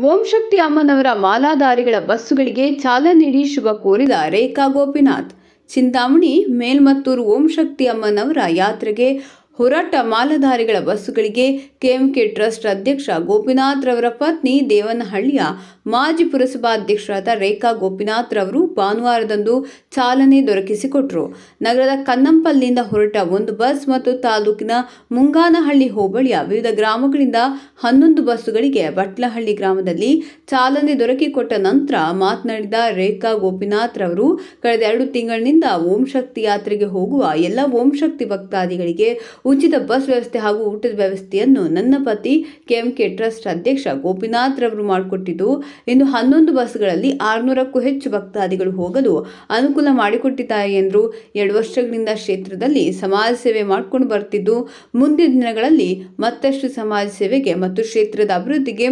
ಓಂ ಶಕ್ತಿ ಅಮ್ಮನವರ ಮಾಲಾಧಾರಿಗಳ ಬಸ್ಸುಗಳಿಗೆ ಚಾಲನೆ ನೀಡಿ ಶುಭ ಕೋರಿದ ರೇಖಾ ಗೋಪಿನಾಥ್. ಚಿಂತಾಮಣಿ, ಮೇಲ್ಮತ್ತೂರು ಓಂ ಶಕ್ತಿ ಅಮ್ಮನವರ ಯಾತ್ರೆಗೆ ಹೊರಟ ಮಾಲಧಾರಿಗಳ ಬಸ್ಸುಗಳಿಗೆ ಕೆಎಂಕೆ ಟ್ರಸ್ಟ್ ಅಧ್ಯಕ್ಷ ಗೋಪಿನಾಥ್ ರವರ ಪತ್ನಿ ದೇವನಹಳ್ಳಿಯ ಮಾಜಿ ಪುರಸಭಾಧ್ಯಕ್ಷರಾದ ರೇಖಾ ಗೋಪಿನಾಥ್ ರವರು ಭಾನುವಾರದಂದು ಚಾಲನೆ ದೊರಕಿಸಿಕೊಟ್ಟರು ನಗರದ ಕನ್ನಂಪಲ್ಲಿಯಿಂದ ಹೊರಟ ಒಂದು ಬಸ್ ಮತ್ತು ತಾಲೂಕಿನ ಮುಂಗಾನಹಳ್ಳಿ ಹೋಬಳಿಯ ವಿವಿಧ ಗ್ರಾಮಗಳಿಂದ ಹನ್ನೊಂದು ಬಸ್ಸುಗಳಿಗೆ ಬಟ್ಲಹಳ್ಳಿ ಗ್ರಾಮದಲ್ಲಿ ಚಾಲನೆ ದೊರಕಿಕೊಟ್ಟ ನಂತರ ಮಾತನಾಡಿದ ರೇಖಾ ಗೋಪಿನಾಥ್ ರವರು, ಕಳೆದ ಎರಡು ತಿಂಗಳಿನಿಂದ ಓಂ ಶಕ್ತಿ ಯಾತ್ರೆಗೆ ಹೋಗುವ ಎಲ್ಲ ಓಂ ಶಕ್ತಿ ಭಕ್ತಾದಿಗಳಿಗೆ ಉಚಿತ ಬಸ್ ವ್ಯವಸ್ಥೆ ಹಾಗೂ ಊಟದ ವ್ಯವಸ್ಥೆಯನ್ನು ನನ್ನ ಪತಿ ಕೆಎಂಕೆ ಟ್ರಸ್ಟ್ ಅಧ್ಯಕ್ಷ ಗೋಪಿನಾಥ್ ರವರು ಮಾಡಿಕೊಟ್ಟಿದ್ದು ಇನ್ನು ಹನ್ನೊಂದು ಬಸ್ಗಳಲ್ಲಿ ಆರುನೂರಕ್ಕೂ ಹೆಚ್ಚು ಭಕ್ತಾದಿಗಳು ಹೋಗಲು ಅನುಕೂಲ ಮಾಡಿಕೊಟ್ಟಿದ್ದಾರೆ ಎಂದರು ಎರಡು ವರ್ಷಗಳಿಂದ ಕ್ಷೇತ್ರದಲ್ಲಿ ಸಮಾಜ ಸೇವೆ ಮಾಡಿಕೊಂಡು ಬರ್ತಿದ್ದು, ಮುಂದಿನ ದಿನಗಳಲ್ಲಿ ಮತ್ತಷ್ಟು ಸಮಾಜ ಸೇವೆಗೆ ಮತ್ತು ಕ್ಷೇತ್ರದ ಅಭಿವೃದ್ಧಿಗೆ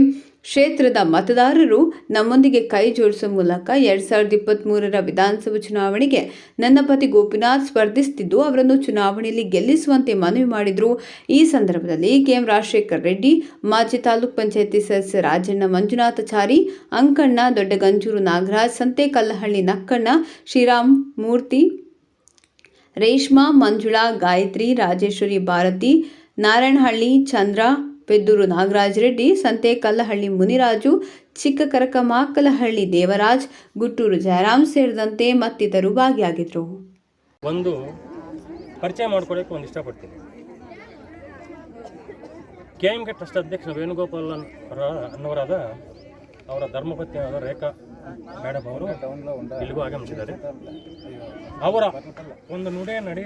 ಕ್ಷೇತ್ರದ ಮತದಾರರು ನಮ್ಮೊಂದಿಗೆ ಕೈ ಜೋಡಿಸುವ ಮೂಲಕ ಎರಡ್ ಸಾವಿರದ ಇಪ್ಪತ್ತ್ ಮೂರರ ವಿಧಾನಸಭಾ ಚುನಾವಣೆಗೆ ನನ್ನ ಪತಿ ಗೋಪಿನಾಥ್ ಸ್ಪರ್ಧಿಸುತ್ತಿದ್ದು ಅವರನ್ನು ಚುನಾವಣೆಯಲ್ಲಿ ಗೆಲ್ಲಿಸುವಂತೆ ಮನವಿ ಮಾಡಿದರು. ಈ ಸಂದರ್ಭದಲ್ಲಿ ಕೆಎಂ ರಾಜಶೇಖರ್ ರೆಡ್ಡಿ, ಮಾಜಿ ತಾಲೂಕ್ ಪಂಚಾಯತಿ ಸದಸ್ಯ ರಾಜಣ್ಣ ಮಂಜುನಾಥಚಾರಿ ಅಂಕಣ್ಣ ದೊಡ್ಡಗಂಜೂರು ನಾಗರಾಜ್, ಸಂತೆಕಲ್ಲಹಳ್ಳಿ ನಕ್ಕಣ್ಣ ಶ್ರೀರಾಮ್ ಮೂರ್ತಿ, ರೇಷ್ಮಾ ಮಂಜುಳಾ, ಗಾಯತ್ರಿ, ರಾಜೇಶ್ವರಿ ಭಾರತಿ, ನಾರಾಯಣಹಳ್ಳಿ ಚಂದ್ರ ಪೆದ್ದೂರು ನಾಗರಾಜ್ ರೆಡ್ಡಿ ಸಂತೆಕಲ್ಲಹಳ್ಳಿ ಮುನಿರಾಜು ಚಿಕ್ಕ ಕರಕಮಾಕಲಹಳ್ಳಿ ದೇವರಾಜ್, ಗುಟ್ಟೂರು ಜಯರಾಮ್ ಸೇರಿದಂತೆ ಮತ್ತಿತರು ಭಾಗಿಯಾಗಿದ್ದರು ಒಂದು ಪರಿಚಯ ಮಾಡ್ಕೊಳ್ಳೋಕೆ ಒಂದು ಇಷ್ಟಪಡ್ತೀನಿ. ಕೆ ಎಂ ಕೆ ಟ್ರಸ್ಟ್ ಅಧ್ಯಕ್ಷ ವೇಣುಗೋಪಾಲ್ ಅನ್ನೋರಾದ ಅವರ ಧರ್ಮಪತ್ನಿಯಾದ ರೇಖಾ ಅವರು ಇಲ್ಲಿಗೂ ಆಗಮಿಸಿದ್ದಾರೆ. ಅವರ ಒಂದು ನುಡೆ ನಡೆ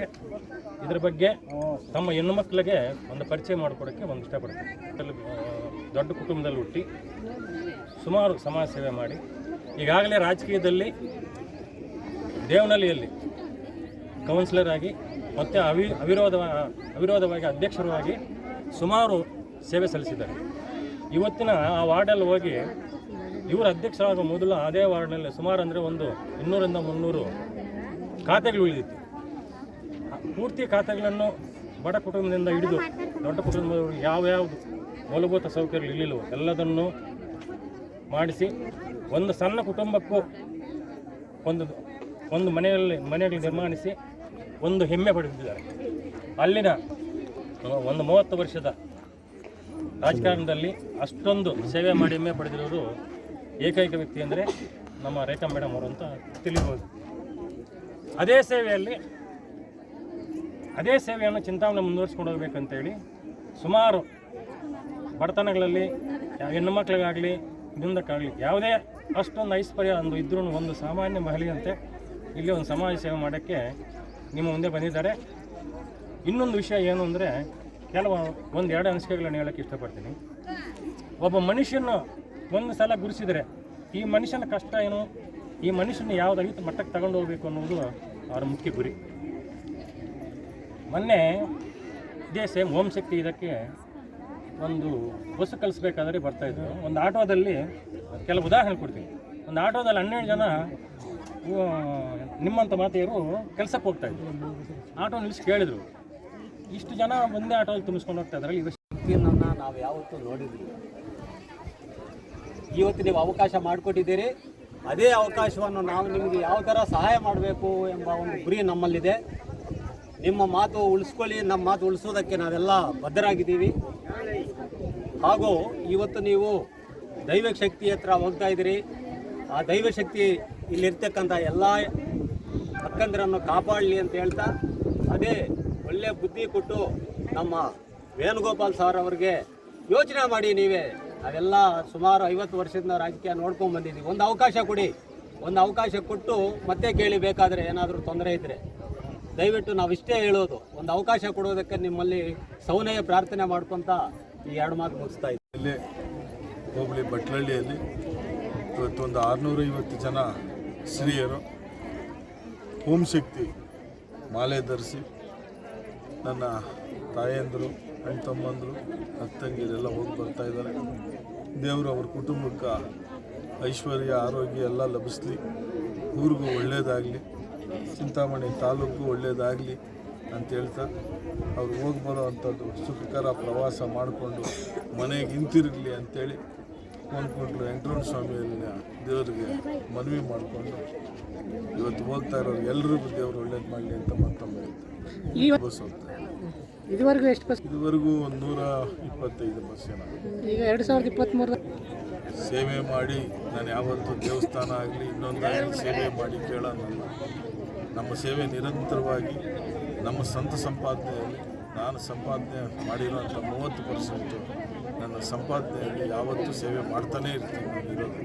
ಇದ್ರ ಬಗ್ಗೆ ತಮ್ಮ ಹೆಣ್ಣು ಮಕ್ಕಳಿಗೆ ಒಂದು ಪರಿಚಯ ಮಾಡಿಕೊಡೋಕ್ಕೆ ಒಂದು ಇಷ್ಟಪಡ್ತೀನಿ ದೊಡ್ಡ ಕುಟುಂಬದಲ್ಲಿ ಹುಟ್ಟಿ ಸುಮಾರು ಸಮಾಜ ಸೇವೆ ಮಾಡಿ ಈಗಾಗಲೇ ರಾಜಕೀಯದಲ್ಲಿ ದೇವನಹಳ್ಳಿಯಲ್ಲಿ ಕೌನ್ಸಿಲರ್ ಆಗಿ ಮತ್ತು ಅವಿ ಅವಿರೋಧ ಅವಿರೋಧವಾಗಿ ಅಧ್ಯಕ್ಷರಾಗಿ ಸುಮಾರು ಸೇವೆ ಸಲ್ಲಿಸಿದ್ದಾರೆ. ಇವತ್ತಿನ ಆ ವಾರ್ಡಲ್ಲಿ ಹೋಗಿ ಇವರು ಅಧ್ಯಕ್ಷರಾಗುವ ಮೊದಲು ಅದೇ ವಾರ್ಡ್ನಲ್ಲಿ ಸುಮಾರು ಅಂದರೆ ಒಂದು ಇನ್ನೂರಿಂದ ಮುನ್ನೂರು ಖಾತೆಗಳು ಉಳಿದಿತ್ತು. ಪೂರ್ತಿ ಖಾತೆಗಳನ್ನು ಬಡ ಕುಟುಂಬದಿಂದ ಹಿಡಿದು ದೊಡ್ಡ ಕುಟುಂಬದವರು ಯಾವ ಮೂಲಭೂತ ಸೌಕರ್ಯಗಳು ಇರಲಿಲ್ಲವೋ ಎಲ್ಲದನ್ನು ಮಾಡಿಸಿ ಒಂದು ಸಣ್ಣ ಕುಟುಂಬಕ್ಕೂ ಒಂದು ಒಂದು ಮನೆಯಲ್ಲಿ ಮನೆಗಳು ನಿರ್ಮಾಣಿಸಿ ಒಂದು ಹೆಮ್ಮೆ ಪಡೆದಿದ್ದಾರೆ. ಅಲ್ಲಿನ ಒಂದು ಮೂವತ್ತು ವರ್ಷದ ರಾಜಕಾರಣದಲ್ಲಿ ಅಷ್ಟೊಂದು ಸೇವೆ ಮಾಡಿ ಹೆಮ್ಮೆ ಪಡೆದಿರೋರು ಏಕೈಕ ವ್ಯಕ್ತಿ ಅಂದರೆ ನಮ್ಮ ರೇಖಾ ಮೇಡಮ್ ಅವರು ಅಂತ ತಿಳಿಬೋದು. ಅದೇ ಸೇವೆಯಲ್ಲಿ, ಅದೇ ಸೇವೆಯನ್ನು ಚಿಂತಾಮಣೆ ಮುಂದುವರಿಸ್ಕೊಂಡು ಹೋಗ್ಬೇಕಂತೇಳಿ ಸುಮಾರು ಬಡತನಗಳಲ್ಲಿ, ಹೆಣ್ಣು ಮಕ್ಕಳಿಗಾಗಲಿ ಇದಕ್ಕಾಗಲಿ ಯಾವುದೇ ಅಷ್ಟೊಂದು ಐಶ್ವರ್ಯ ಒಂದು ಇದ್ರೂ ಒಂದು ಸಾಮಾನ್ಯ ಮಹಿಳೆಯಂತೆ ಇಲ್ಲಿ ಒಂದು ಸಮಾಜ ಸೇವೆ ಮಾಡೋಕ್ಕೆ ನಿಮ್ಮ ಮುಂದೆ ಬಂದಿದ್ದಾರೆ. ಇನ್ನೊಂದು ವಿಷಯ ಏನು ಅಂದರೆ, ಕೆಲವು ಒಂದು ಎರಡು ಅನಿಸಿಕೆಗಳನ್ನು ಹೇಳೋಕ್ಕೆ ಇಷ್ಟಪಡ್ತೀನಿ. ಒಬ್ಬ ಮನುಷ್ಯನ ಒಂದು ಸಲ ಗುರುಸಿದರೆ ಈ ಮನುಷ್ಯನ ಕಷ್ಟ ಏನು? ಈ ಮನುಷ್ಯನ ಯಾವ ಐದು ಮಟ್ಟಕ್ಕೆ ತಗೊಂಡು ಹೋಗಬೇಕು ಅನ್ನೋದು ಅವರ ಮುಖ್ಯ ಗುರಿ. ಮೊನ್ನೆ ಇದೇ ಸೇಮ್ ಓಂ ಶಕ್ತಿ ಇದಕ್ಕೆ ಒಂದು ಬಸ್ಸು ಕಲಿಸ್ಬೇಕಾದ್ರೆ ಬರ್ತಾಯಿದ್ರು ಒಂದು ಆಟೋದಲ್ಲಿ ಕೆಲವು ಉದಾಹರಣೆ ಕೊಡ್ತೀನಿ. ಒಂದು ಆಟೋದಲ್ಲಿ ಹನ್ನೆರಡು ಜನ ನಿಮ್ಮಂಥ ಮಾತೆಯರು ಕೆಲಸಕ್ಕೆ ಹೋಗ್ತಾಯಿದ್ರು ಆಟೋ ನಿಲ್ಲಿಸಿ ಕೇಳಿದರು. ಇಷ್ಟು ಜನ ಒಂದೇ ಆಟೋದಲ್ಲಿ ತುಂಬಿಸ್ಕೊಂಡು ಹೋಗ್ತಾ ಇದ್ರಲ್ಲಿ ಇವತ್ತು ನಾವು ಯಾವತ್ತೂ ನೋಡಿರಲಿಲ್ಲ. ಇವತ್ತು ನೀವು ಅವಕಾಶ ಮಾಡಿಕೊಟ್ಟಿದ್ದೀರಿ. ಅದೇ ಅವಕಾಶವನ್ನು ನಾವು ನಿಮಗೆ ಯಾವ ಥರ ಸಹಾಯ ಮಾಡಬೇಕು ಎಂಬ ಒಂದು ಗುರಿ ನಮ್ಮಲ್ಲಿದೆ. ನಿಮ್ಮ ಮಾತು ಉಳಿಸ್ಕೊಳ್ಳಿ, ನಮ್ಮ ಮಾತು ಉಳಿಸೋದಕ್ಕೆ ನಾವೆಲ್ಲ ಬದ್ಧರಾಗಿದ್ದೀವಿ. ಹಾಗೂ ಇವತ್ತು ನೀವು ದೈವ ಶಕ್ತಿ ಹತ್ರ ಹೋಗ್ತಾ ಇದ್ದೀರಿ. ಆ ದೈವ ಶಕ್ತಿ ಇಲ್ಲಿರ್ತಕ್ಕಂಥ ಎಲ್ಲ ಅಕ್ಕಂದಿರನ್ನು ಕಾಪಾಡಲಿ ಅಂತ ಹೇಳ್ತಾ, ಅದೇ ಒಳ್ಳೆಯ ಬುದ್ಧಿ ಕೊಟ್ಟು ನಮ್ಮ ವೇಣುಗೋಪಾಲ್ ಸರ್ ಅವರಿಗೆ ಯೋಚನೆ ಮಾಡಿ ನೀವೇ ನಾವೆಲ್ಲ ಸುಮಾರು ಐವತ್ತು ವರ್ಷದಿಂದ ರಾಜಕೀಯ ನೋಡ್ಕೊಂಡು ಬಂದಿದ್ದೀವಿ. ಒಂದು ಅವಕಾಶ ಕೊಡಿ. ಒಂದು ಅವಕಾಶ ಕೊಟ್ಟು ಮತ್ತೆ ಕೇಳಿ ಬೇಕಾದರೆ ಏನಾದರೂ ತೊಂದರೆ ಇದ್ದರೆ ದಯವಿಟ್ಟು ನಾವಿಷ್ಟೇ ಹೇಳೋದು. ಒಂದು ಅವಕಾಶ ಕೊಡೋದಕ್ಕೆ ನಿಮ್ಮಲ್ಲಿ ಸೌನಯ ಪ್ರಾರ್ಥನೆ ಮಾಡ್ಕೊತ ಈ ಎರಡು ಮಾತು ಮುಗಿಸ್ತಾ ಇದ್ದೀವಿ ಇಲ್ಲಿ ಹೋಬಳಿ ಬಟ್ಲಳ್ಳಿಯಲ್ಲಿ ಇವತ್ತೊಂದು ಆರುನೂರೈವತ್ತು ಜನ ಸ್ತ್ರೀಯರು ಹೋಮ್ ಶಕ್ತಿ ಮಾಲೆ ಧರಿಸಿ ನನ್ನ ತಾಯಂದರು ಅಣ್ಣ ತಮ್ಮಂದರು ಅಕ್ಕಂಗಿರೆಲ್ಲ ಹೋಗಿ ಬರ್ತಾ ಇದ್ದಾರೆ ದೇವರು ಅವ್ರ ಕುಟುಂಬಕ್ಕೆ ಐಶ್ವರ್ಯ ಆರೋಗ್ಯ ಎಲ್ಲ ಲಭಿಸ್ಲಿ ಊರಿಗೂ ಒಳ್ಳೆಯದಾಗಲಿ ಚಿಂತಾಮಣಿ ತಾಲೂಕು ಒಳ್ಳೆಯದಾಗಲಿ ಅಂತ ಹೇಳ್ತಾ ಅವ್ರು ಹೋಗಿ ಬರೋ ಅಂಥದ್ದು ಸುಖಕರ ಪ್ರವಾಸ ಮಾಡಿಕೊಂಡು ಮನೆಗೆ ಹಿಂತಿರುಗಲಿ ಅಂಥೇಳಿ ಕೋನ್ಕೊಂಡ್ರು ವೆಂಕಟರಮಣ ಸ್ವಾಮಿಯಲ್ಲಿನ ದೇವರಿಗೆ ಮನವಿ ಮಾಡಿಕೊಂಡು ಇವತ್ತು ಹೋಗ್ತಾ ಇರೋರು ಎಲ್ರಿಗೂ ದೇವರು ಒಳ್ಳೇದು ಮಾಡಲಿ ಅಂತ ಮತ್ತೊಮ್ಮೆ ಹೇಳ್ತಾರೆ. ಬಸ್. ಇದುವರೆಗೂ ಎಷ್ಟು ಬಸ್? ಇದುವರೆಗೂ ಒಂದು ನೂರ ಇಪ್ಪತ್ತೈದು ಬಸ್ ಈಗ ಎರಡು ಸಾವಿರದ ಇಪ್ಪತ್ತ್ಮೂರು ಸೇವೆ ಮಾಡಿ ನಾನು ಯಾವತ್ತೂ ದೇವಸ್ಥಾನ ಆಗಲಿ ಇನ್ನೊಂದಾಗಲಿ ಸೇವೆ ಮಾಡಿ ಕೇಳೋನಲ್ಲ ನಮ್ಮ ಸೇವೆ ನಿರಂತರವಾಗಿ ನಮ್ಮ ಸ್ವಂತ ಸಂಪಾದನೆಯಲ್ಲಿ ನಾನು ಸಂಪಾದನೆ ಮಾಡಿರೋಂಥ ಮೂವತ್ತು ಪರ್ಸೆಂಟು ನನ್ನ ಸಂಪಾದನೆಯಲ್ಲಿ ಯಾವತ್ತೂ ಸೇವೆ ಮಾಡ್ತಾನೇ ಇರ್ತೀನಿ ನಾನು ಇರೋದು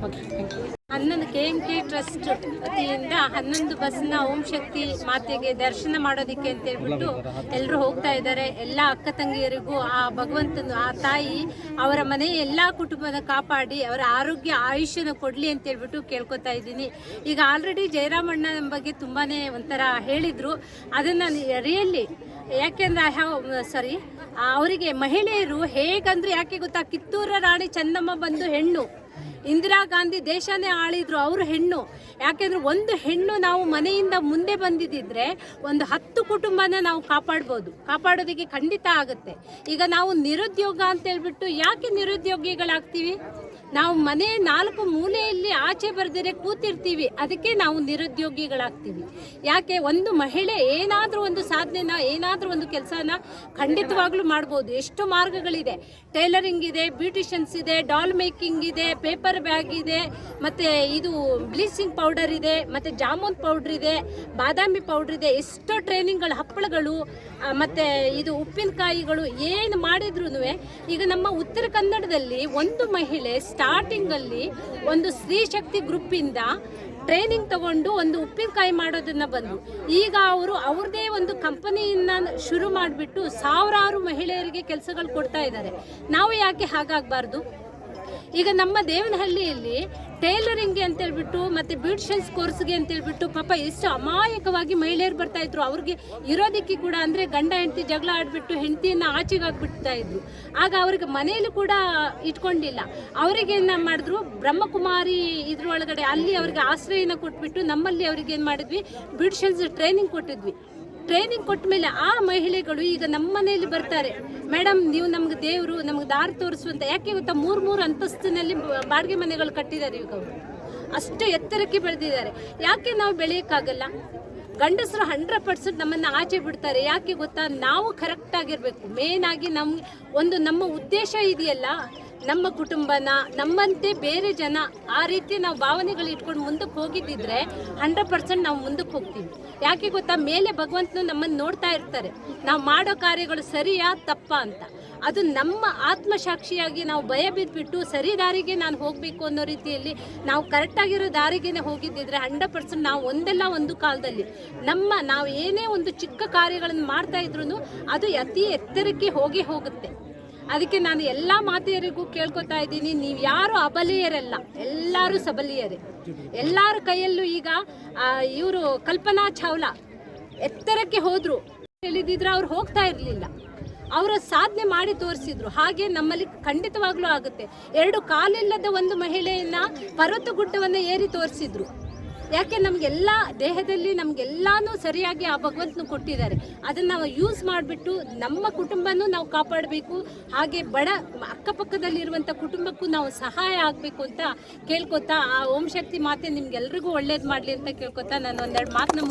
ಓಕೆ ಥ್ಯಾಂಕ್ ಯು ಹನ್ನೊಂದು ಕೆ ಎಂ ಕೆ ಟ್ರಸ್ಟ್ ವತಿಯಿಂದ ಹನ್ನೊಂದು ಬಸ್ನ ಓಂ ಶಕ್ತಿ ಮಾತೆಗೆ ದರ್ಶನ ಮಾಡೋದಕ್ಕೆ ಅಂತ ಹೇಳ್ಬಿಟ್ಟು ಎಲ್ಲರೂ ಹೋಗ್ತಾ ಇದ್ದಾರೆ. ಎಲ್ಲ ಅಕ್ಕ ತಂಗಿಯರಿಗೂ, ಆ ಭಗವಂತನು, ಆ ತಾಯಿ, ಅವರ ಮನೆ ಎಲ್ಲ ಕುಟುಂಬನ ಕಾಪಾಡಿ, ಅವರ ಆರೋಗ್ಯ, ಆಯುಷ್ಯನ ಕೊಡಲಿ ಅಂತ ಹೇಳ್ಬಿಟ್ಟು ಕೇಳ್ಕೊತಾ ಇದ್ದೀನಿ. ಈಗ ಆಲ್ರೆಡಿ ಜಯರಾಮಣ್ಣ ಬಗ್ಗೆ ತುಂಬಾ ಒಂಥರ ಹೇಳಿದರು. ಅದನ್ನು ರಿಯಲಿ ಯಾಕೆಂದ್ರೆ ಐ ಹ್ಯಾವ್ ಸಾರಿ ಅವರಿಗೆ ಮಹಿಳೆಯರು ಹೇಗಂದ್ರೆ ಯಾಕೆ ಗೊತ್ತಾ? ಕಿತ್ತೂರ ರಾಣಿ ಚೆನ್ನಮ್ಮ ಬಂದು ಹೆಣ್ಣು. ಇಂದಿರಾ ಗಾಂಧಿ ದೇಶನೇ ಆಳಿದ್ರು ಅವರು ಹೆಣ್ಣು. ಯಾಕೆಂದ್ರೆ ಒಂದು ಹೆಣ್ಣು ನಾವು ಮನೆಯಿಂದ ಮುಂದೆ ಬಂದಿದ್ದಿದ್ರೆ ಒಂದು ಹತ್ತು ಕುಟುಂಬನ ನಾವು ಕಾಪಾಡ್ಬೋದು. ಕಾಪಾಡೋದಕ್ಕೆ ಖಂಡಿತ ಆಗುತ್ತೆ. ಈಗ ನಾವು ನಿರುದ್ಯೋಗ ಅಂತ ಹೇಳ್ಬಿಟ್ಟು ಯಾಕೆ ನಿರುದ್ಯೋಗಿಗಳಾಗ್ತೀವಿ? ನಾವು ಮನೆ ನಾಲ್ಕು ಮೂಲೆಯಲ್ಲಿ ಆಚೆ ಬರೆದರೆ ಕೂತಿರ್ತೀವಿ. ಅದಕ್ಕೆ ನಾವು ನಿರುದ್ಯೋಗಿಗಳಾಗ್ತೀವಿ. ಯಾಕೆ? ಒಂದು ಮಹಿಳೆ ಏನಾದರೂ ಒಂದು ಸಾಧನೆನ, ಏನಾದರೂ ಒಂದು ಕೆಲಸನ ಖಂಡಿತವಾಗ್ಲೂ ಮಾಡ್ಬೋದು. ಎಷ್ಟು ಮಾರ್ಗಗಳಿದೆ. ಟೈಲರಿಂಗ್ ಇದೆ, ಬ್ಯೂಟಿಷಿಯನ್ಸ್ ಇದೆ, ಡಾಲ್ ಮೇಕಿಂಗ್ ಇದೆ, ಪೇಪರ್ ಬ್ಯಾಗ್ ಇದೆ, ಮತ್ತು ಇದು ಬ್ಲೀಚಿಂಗ್ ಪೌಡರ್ ಇದೆ, ಮತ್ತು ಜಾಮೂನ್ ಪೌಡ್ರ್ ಇದೆ, ಬಾದಾಮಿ ಪೌಡ್ರ್ ಇದೆ. ಎಷ್ಟೋ ಟ್ರೈನಿಂಗ್ಗಳು ಹಪ್ಪಳಗಳು ಮತ್ತೆ ಇದು ಉಪ್ಪಿನಕಾಯಿಗಳು ಏನು ಮಾಡಿದ್ರೂ ಈಗ ನಮ್ಮ ಉತ್ತರ ಕನ್ನಡದಲ್ಲಿ ಒಂದು ಮಹಿಳೆ ಸ್ಟಾರ್ಟಿಂಗಲ್ಲಿ ಒಂದು ಸ್ತ್ರೀ ಶಕ್ತಿ ಗ್ರೂಪಿಂದ ಟ್ರೈನಿಂಗ್ ತಗೊಂಡು ಒಂದು ಉಪ್ಪಿನಕಾಯಿ ಮಾಡೋದನ್ನ ಬಂದು ಈಗ ಅವರು ಅವ್ರದೇ ಒಂದು ಕಂಪನಿಯನ್ನ ಶುರು ಮಾಡಿಬಿಟ್ಟು ಸಾವಿರಾರು ಮಹಿಳೆಯರಿಗೆ ಕೆಲಸಗಳು ಕೊಡ್ತಾ ಇದ್ದಾರೆ. ನಾವು ಯಾಕೆ ಹಾಗಾಗಬಾರ್ದು? ಈಗ ನಮ್ಮ ದೇವನಹಳ್ಳಿಯಲ್ಲಿ ಟೈಲರಿಂಗ್ಗೆ ಅಂತ ಹೇಳ್ಬಿಟ್ಟು ಮತ್ತೆ ಬ್ಯೂಟಿಷಿಯನ್ಸ್ ಕೋರ್ಸ್ಗೆ ಅಂತ ಹೇಳ್ಬಿಟ್ಟು ಪಾಪ ಎಷ್ಟು ಅಮಾಯಕವಾಗಿ ಮಹಿಳೆಯರು ಬರ್ತಾ ಇದ್ರು. ಅವ್ರಿಗೆ ಇರೋದಕ್ಕೆ ಕೂಡ ಅಂದ್ರೆ ಗಂಡ ಹೆಂಡತಿ ಜಗಳ ಆಡ್ಬಿಟ್ಟು ಹೆಂಡತಿಯನ್ನ ಆಚೆಗೆ ಹಾಕ್ಬಿಡ್ತಾ ಇದ್ರು. ಆಗ ಅವ್ರಿಗೆ ಮನೆಯಲ್ಲಿ ಕೂಡ ಇಟ್ಕೊಂಡಿಲ್ಲ. ಅವರಿಗೆ ಏನ ಮಾಡಿದ್ರು? ಬ್ರಹ್ಮಕುಮಾರಿ ಇದ್ರೊಳಗಡೆ ಅಲ್ಲಿ ಅವ್ರಿಗೆ ಆಶ್ರಯನ ಕೊಟ್ಬಿಟ್ಟು ನಮ್ಮಲ್ಲಿ ಅವ್ರಿಗೆ ಏನ್ ಮಾಡಿದ್ವಿ? ಬ್ಯೂಟಿಷಿಯನ್ಸ್ ಟ್ರೈನಿಂಗ್ ಕೊಟ್ಟಿದ್ವಿ. ಟ್ರೈನಿಂಗ್ ಕೊಟ್ಟ ಮೇಲೆ ಆ ಮಹಿಳೆಗಳು ಈಗ ನಮ್ಮ ಮನೆಯಲ್ಲಿ ಬರ್ತಾರೆ. ಮೇಡಮ್ ನೀವು ನಮ್ಗೆ ದೇವರು, ನಮ್ಗೆ ದಾರಿ ತೋರಿಸುವಂತ ಯಾಕೆ ಗೊತ್ತಾ? ಮೂರು ಮೂರು ಅಂತಸ್ತಿನಲ್ಲಿ ಬಾಡಿಗೆ ಮನೆಗಳು ಕಟ್ಟಿದ್ದಾರೆ ಈಗ ಅವರು. ಅಷ್ಟು ಎತ್ತರಕ್ಕೆ ಬೆಳೆದಿದ್ದಾರೆ. ಯಾಕೆ ನಾವು ಬೆಳೆಯೋಕ್ಕಾಗಲ್ಲ? ಗಂಡಸರು ಹಂಡ್ರೆಡ್ ಪರ್ಸೆಂಟ್ ನಮ್ಮನ್ನು ಆಚೆ ಬಿಡ್ತಾರೆ. ಯಾಕೆ ಗೊತ್ತಾ? ನಾವು ಕರೆಕ್ಟ್ ಆಗಿರಬೇಕು. ಮೇನ್ ಆಗಿ ನಮ್ಮ ಒಂದು ನಮ್ಮ ಉದ್ದೇಶ ಇದೆಯಲ್ಲ. ನಮ್ಮ ಕುಟುಂಬನ, ನಮ್ಮಂತೆ ಬೇರೆ ಜನ ಆ ರೀತಿ ನಾವು ಭಾವನೆಗಳು ಇಟ್ಕೊಂಡು ಮುಂದಕ್ಕೆ ಹೋಗಿದ್ದಿದ್ರೆ ಹಂಡ್ರೆಡ್ ಪರ್ಸೆಂಟ್ ನಾವು ಮುಂದಕ್ಕೆ ಹೋಗ್ತೀವಿ. ಯಾಕೆ ಗೊತ್ತಾ? ಮೇಲೆ ಭಗವಂತನು ನಮ್ಮನ್ನು ನೋಡ್ತಾ ಇರ್ತಾರೆ. ನಾವು ಮಾಡೋ ಕಾರ್ಯಗಳು ಸರಿಯಾ, ತಪ್ಪಾ ಅಂತ. ಅದು ನಮ್ಮ ಆತ್ಮಸಾಕ್ಷಿಯಾಗಿ ನಾವು ಭಯ ಬಿದ್ದುಬಿಟ್ಟು ಸರಿ ದಾರಿಗೆ ನಾನು ಹೋಗಬೇಕು ಅನ್ನೋ ರೀತಿಯಲ್ಲಿ ನಾವು ಕರೆಕ್ಟಾಗಿರೋ ದಾರಿಗೇನೆ ಹೋಗಿದ್ದಿದ್ರೆ ಹಂಡ್ರೆಡ್ ಪರ್ಸೆಂಟ್ ನಾವು ಒಂದಲ್ಲ ಒಂದು ಕಾಲದಲ್ಲಿ. ನಮ್ಮ ನಾವು ಏನೇ ಒಂದು ಚಿಕ್ಕ ಕಾರ್ಯಗಳನ್ನು ಮಾಡ್ತಾ ಇದ್ರು ಅದು ಅತಿ ಎತ್ತರಕ್ಕೆ ಹೋಗಿ ಹೋಗುತ್ತೆ. ಅದಕ್ಕೆ ನಾನು ಎಲ್ಲ ಮಾತೆಯರಿಗೂ ಕೇಳ್ಕೊತಾ ಇದ್ದೀನಿ, ನೀವು ಯಾರು ಅಬಲೆಯರಲ್ಲ, ಎಲ್ಲರೂ ಸಬಲಿಯರೇ. ಎಲ್ಲರ ಕೈಯಲ್ಲೂ ಈಗ ಇವರು ಕಲ್ಪನಾ ಚಾವ್ಲಾ ಎತ್ತರಕ್ಕೆ ಹೋದ್ರು. ಹೇಳಿದಿದ್ರೆ ಅವ್ರು ಹೋಗ್ತಾ ಇರಲಿಲ್ಲ. ಅವರ ಸಾಧನೆ ಮಾಡಿ ತೋರಿಸಿದ್ರು. ಹಾಗೆ ನಮ್ಮಲ್ಲಿ ಖಂಡಿತವಾಗ್ಲೂ ಆಗುತ್ತೆ. ಎರಡು ಕಾಲಿಲ್ಲದ ಒಂದು ಮಹಿಳೆಯನ್ನ ಪರ್ವತ ಗುಡ್ಡವನ್ನು ಏರಿ ತೋರಿಸಿದ್ರು. ಯಾಕೆ ನಮಗೆಲ್ಲ ದೇಹದಲ್ಲಿ ನಮಗೆಲ್ಲಾನು ಸರಿಯಾಗಿ ಆ ಭಗವಂತನು ಕೊಟ್ಟಿದ್ದಾರೆ. ಅದನ್ನು ನಾವು ಯೂಸ್ ಮಾಡಿಬಿಟ್ಟು ನಮ್ಮ ಕುಟುಂಬನೂ ನಾವು ಕಾಪಾಡಬೇಕು. ಹಾಗೆ ಬಡ ಅಕ್ಕಪಕ್ಕದಲ್ಲಿರುವಂಥ ಕುಟುಂಬಕ್ಕೂ ನಾವು ಸಹಾಯ ಆಗಬೇಕು ಅಂತ ಕೇಳ್ಕೊತಾ ಆ ಓಂ ಶಕ್ತಿ ಮಾತೆ ನಿಮ್ಗೆಲ್ರಿಗೂ ಒಳ್ಳೇದು ಮಾಡಲಿ ಅಂತ ಕೇಳ್ಕೊತಾ ನಾನು ಒಂದೆರಡು ಮಾತನ್ನ